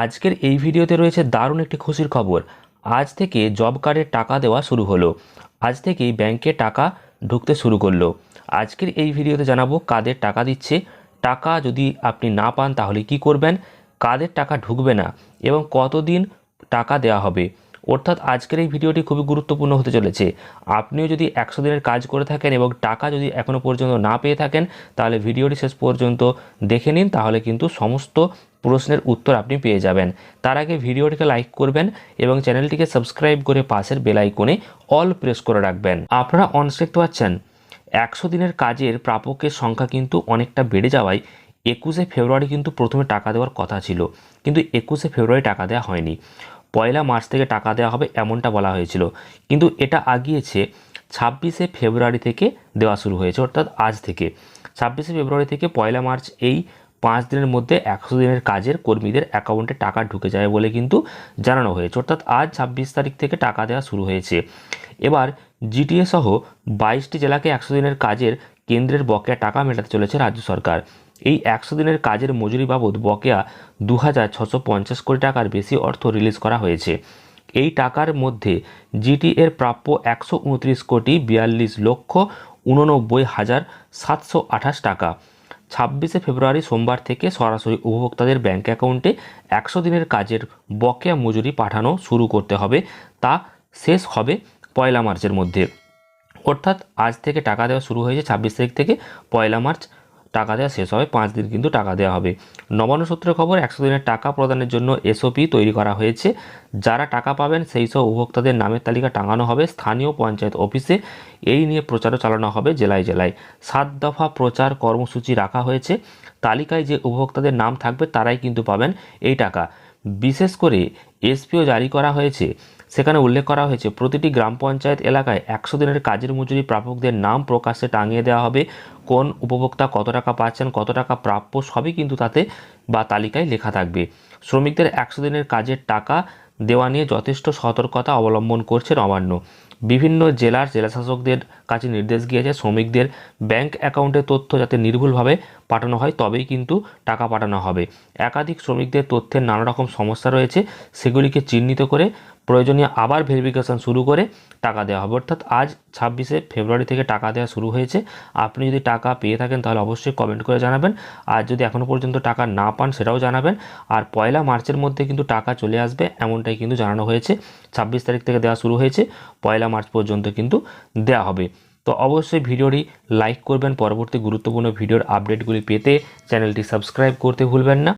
আজকের এই ভিডিওতে রয়েছে দারুণ একটি খুশির খবর। আজ থেকে জব কার্ডের টাকা দেওয়া শুরু হলো। আজ থেকেই ব্যাংকে টাকা ঢুকতে শুরু করল। আজকের এই ভিডিওতে জানাব কাদের টাকা দিচ্ছে, টাকা যদি আপনি না পান তাহলে কি করবেন, কাদের টাকা ঢুকবে না এবং কতদিন টাকা দেওয়া হবে। অর্থাৎ আজকের এই ভিডিওটি খুবই গুরুত্বপূর্ণ হতে চলেছে। আপনিও যদি একশো দিনের কাজ করে থাকেন এবং টাকা যদি এখনও পর্যন্ত না পেয়ে থাকেন, তাহলে ভিডিওটি শেষ পর্যন্ত দেখে নিন, তাহলে কিন্তু সমস্ত প্রশ্নের উত্তর আপনি পেয়ে যাবেন। তার আগে ভিডিওটিকে লাইক করবেন এবং চ্যানেলটিকে সাবস্ক্রাইব করে পাশের বেল আইকনে অল প্রেস করে রাখবেন। আপনারা অনস দেখতে পাচ্ছেন, একশো দিনের কাজের প্রাপকের সংখ্যা কিন্তু অনেকটা বেড়ে যাওয়ায় একুশে ফেব্রুয়ারি কিন্তু প্রথমে টাকা দেওয়ার কথা ছিল, কিন্তু একুশে ফেব্রুয়ারি টাকা দেওয়া হয়নি। পয়লা মার্চ থেকে টাকা দেওয়া হবে এমনটা বলা হয়েছিল। কিন্তু এটা আগিয়েছে ছাব্বিশে ফেব্রুয়ারি থেকে দেওয়া শুরু হয়েছে, অর্থাৎ আজ থেকে। ছাব্বিশে ফেব্রুয়ারি থেকে পয়লা মার্চ এই পাঁচ দিনের মধ্যে একশো দিনের কাজের কর্মীদের অ্যাকাউন্টে টাকা ঢুকে যাবে বলে কিন্তু জানানো হয়েছে। অর্থাৎ আজ ছাব্বিশ তারিখ থেকে টাকা দেওয়া শুরু হয়েছে। এবার জিটিএ সহ বাইশটি জেলাকে একশো দিনের কাজের কেন্দ্রের বকেয়া টাকা মেটাতে চলেছে রাজ্য সরকার। এই একশো দিনের কাজের মজুরি বাবদ বকেয়া দু হাজার ছশো পঞ্চাশ কোটি টাকার বেশি অর্থ রিলিজ করা হয়েছে। এই টাকার মধ্যে জিটি এর প্রাপ্য একশো উনত্রিশ কোটি বিয়াল্লিশ লক্ষ উননব্বই হাজার সাতশো আঠাশ টাকা। ছাব্বিশে ফেব্রুয়ারি সোমবার থেকে সরাসরি উপভোক্তাদের ব্যাঙ্ক অ্যাকাউন্টে একশো দিনের কাজের বকেয়া মজুরি পাঠানো শুরু করতে হবে, তা শেষ হবে পয়লা মার্চের মধ্যে। অর্থাৎ আজ থেকে টাকা দেওয়া শুরু হয়েছে ছাব্বিশ তারিখ থেকে পয়লা মার্চ টাকা দেওয়া শেষ হবে, পাঁচ দিন কিন্তু টাকা দেওয়া হবে। নবান্ন সূত্রের খবর, একশো দিনের টাকা প্রদানের জন্য এসওপি তৈরি করা হয়েছে। যারা টাকা পাবেন, সেই সব উপভোক্তাদের নামের তালিকা টাঙানো হবে স্থানীয় পঞ্চায়েত অফিসে। এই নিয়ে প্রচারও চালানো হবে জেলায় জেলায়। সাত দফা প্রচার কর্মসূচি রাখা হয়েছে। তালিকায় যে উপভোক্তাদের নাম থাকবে, তারাই কিন্তু পাবেন এই টাকা। বিশেষ করে এসপিও জারি করা হয়েছে। সেখানে উল্লেখ করা হয়েছে, প্রতিটি গ্রাম পঞ্চায়েত এলাকায় একশো দিনের কাজের মজুরি প্রাপকদের নাম প্রকাশ্যে টাঙিয়ে দেওয়া হবে। কোন উপভোক্তা কত টাকা পাচ্ছেন, কত টাকা প্রাপ্য, সবই কিন্তু তাতে বা তালিকায় লেখা থাকবে। শ্রমিকদের একশো দিনের কাজের টাকা দেওয়া নিয়ে যথেষ্ট সতর্কতা অবলম্বন করছে নবান্ন। বিভিন্ন জেলার জেলাশাসকদের কাছে নির্দেশ গিয়েছে শ্রমিকদের ব্যাংক অ্যাকাউন্টের তথ্য যাতে নির্ভুলভাবে পাঠানো হয়, তবেই কিন্তু টাকা পাঠানো হবে। একাধিক শ্রমিকদের তথ্যের নানা রকম সমস্যা রয়েছে, সেগুলিকে চিহ্নিত করে প্রয়োজনীয় আবার ভেরিফিকেশান শুরু করে টাকা দেওয়া হবে। অর্থাৎ আজ ছাব্বিশে ফেব্রুয়ারি থেকে টাকা দেওয়া শুরু হয়েছে। আপনি যদি টাকা পেয়ে থাকেন তাহলে অবশ্যই কমেন্ট করে জানাবেন। আর যদি এখনও পর্যন্ত টাকা না পান সেটাও জানাবেন। আর পয়লা মার্চের মধ্যে কিন্তু টাকা চলে আসবে এমনটাই কিন্তু জানানো হয়েছে। ছাব্বিশ তারিখ থেকে দেওয়া শুরু হয়েছে। পয়লা মার্চ পর্যন্ত কিন্তু দেওয়া হবে। তো অবশ্যই ভিডিওটি লাইক করবেন। পরবর্তী গুরুত্বপূর্ণ ভিডিওর আপডেটগুলি পেতে চ্যানেলটি সাবস্ক্রাইব করতে ভুলবেন না।